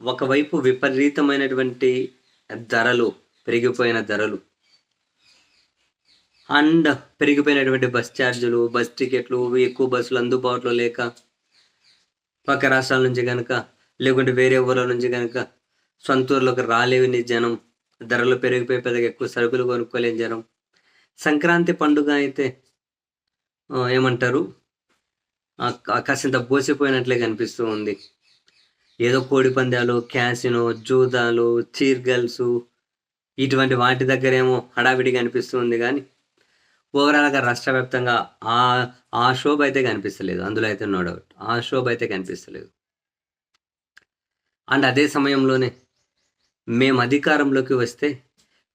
ఒకవైపు విపరీతమైనటువంటి ధరలు పెరిగిపోయిన ధరలు. అండ్ పెరిగిపోయినటువంటి బస్ ఛార్జీలు బస్ టికెట్లు ఎక్కువ బస్సులు అందుబాటులో లేక పక్క రాష్ట్రాల నుంచి కనుక లేకుంటే వేరే ఊర్ల నుంచి కనుక సొంత ఊర్లోకి రాలేని జనం ధరలు పెరిగిపోయి పెద్దగా ఎక్కువ సరుకులు కొనుక్కోలేని జనం. సంక్రాంతి పండుగ అయితే ఏమంటారు? కాసింత బోసిపోయినట్లే కనిపిస్తూ ఉంది. ఏదో కోడి పందాలు క్యాసినో జూదాలు చీర్గల్స్ ఇటువంటి వాటి దగ్గరేమో హడావిడి కనిపిస్తుంది కానీ ఓవరాల్గా రాష్ట్ర వ్యాప్తంగా ఆ ఆ శోభ అయితే కనిపిస్తలేదు. అందులో అయితే నో డౌట్. ఆ శోభ అయితే కనిపిస్తలేదు. అండ్ అదే సమయంలోనే మేము అధికారంలోకి వస్తే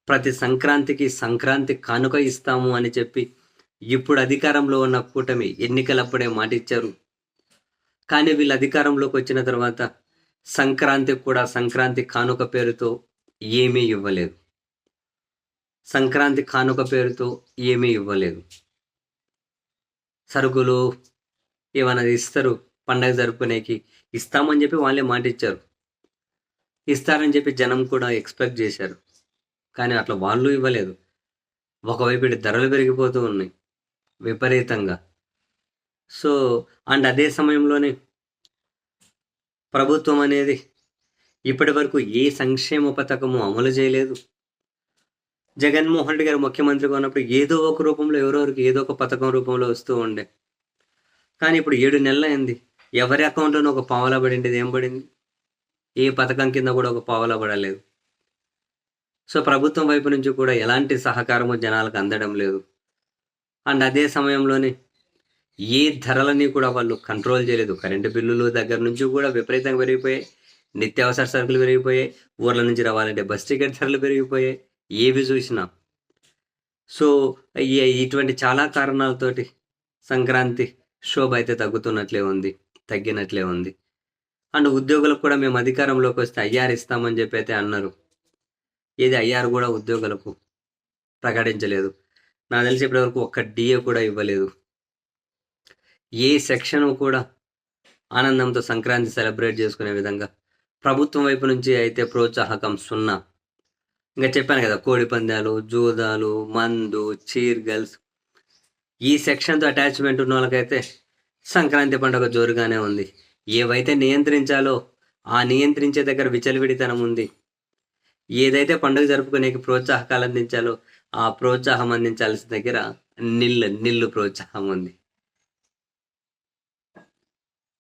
ప్రతి సంక్రాంతికి సంక్రాంతి కానుక ఇస్తాము అని చెప్పి ఇప్పుడు అధికారంలో ఉన్న కూటమి ఎన్నికలప్పుడే మాటిచ్చారు. కానీ వీళ్ళు అధికారంలోకి వచ్చిన తర్వాత సంక్రాంతికి కూడా సంక్రాంతి కానుక పేరుతో ఏమీ ఇవ్వలేదు. సంక్రాంతి కానుక పేరుతో ఏమీ ఇవ్వలేదు. సరుకులు ఏమైనా ఇస్తారు పండగ జరుపుకునేకి ఇస్తామని చెప్పి వాళ్ళే మాట ఇచ్చారు ఇస్తారని చెప్పి జనం కూడా ఎక్స్పెక్ట్ చేశారు. కానీ అట్లా వాళ్ళు ఇవ్వలేదు. ఒకవైపు ఇటు ధరలు పెరిగిపోతూ ఉన్నాయి విపరీతంగా. సో అండ్ అదే సమయంలోనే ప్రభుత్వం అనేది ఇప్పటి వరకు ఏ సంక్షేమ పథకము అమలు చేయలేదు. జగన్మోహన్ రెడ్డి గారు ముఖ్యమంత్రిగా ఉన్నప్పుడు ఏదో ఒక రూపంలో ఎవరెవరికి ఏదో ఒక పథకం రూపంలో వస్తూ ఉండే. కానీ ఇప్పుడు ఏడు నెలలు అయింది ఎవరి అకౌంట్లోనూ ఒక పావలా పడింది ఏం పడింది? ఏ పథకం కింద కూడా ఒక పావలా పడలేదు. సో ప్రభుత్వం వైపు నుంచి కూడా ఎలాంటి సహకారము జనాలకు అందడం లేదు. అండ్ అదే సమయంలోనే ఏ ధరలని కూడా వాళ్ళు కంట్రోల్ చేయలేదు. కరెంటు బిల్లులు దగ్గర నుంచి కూడా విపరీతంగా పెరిగిపోయాయి. నిత్యావసర సరుకులు పెరిగిపోయాయి. ఊర్ల నుంచి రావాలంటే బస్ టికెట్ ధరలు పెరిగిపోయాయి. ఏవి చూసినా. సో ఇటువంటి చాలా కారణాలతోటి సంక్రాంతి శోభ అయితే తగ్గుతున్నట్లే ఉంది. తగ్గినట్లే ఉంది. అండ్ ఉద్యోగులకు కూడా మేము అధికారంలోకి వస్తే ఐఆర్ ఇస్తామని చెప్పి అయితే అన్నారు. ఏది ఐఆర్ కూడా ఉద్యోగులకు ప్రకటించలేదు. నాకు తెలిసి ఇప్పటివరకు ఒక్క డిఏ కూడా ఇవ్వలేదు. ఏ సెక్షన్ కూడా ఆనందంతో సంక్రాంతి సెలబ్రేట్ చేసుకునే విధంగా ప్రభుత్వం వైపు నుంచి అయితే ప్రోత్సాహకం సున్నా. ఇంకా చెప్పాను కదా కోడి పందాలు జూదాలు మందు చీర్ గర్ల్స్ ఈ సెక్షన్తో అటాచ్మెంట్ ఉన్న వాళ్ళకైతే సంక్రాంతి పండుగ జోరుగానే ఉంది. ఏవైతే నియంత్రించాలో ఆ నియంత్రించే దగ్గర విచలవిడితనం ఉంది. ఏదైతే పండుగ జరుపుకునేకి ప్రోత్సాహకాలు అందించాలో ఆ ప్రోత్సాహం అందించాల్సిన దగ్గర నిల్లు నిల్లు ప్రోత్సాహం ఉంది.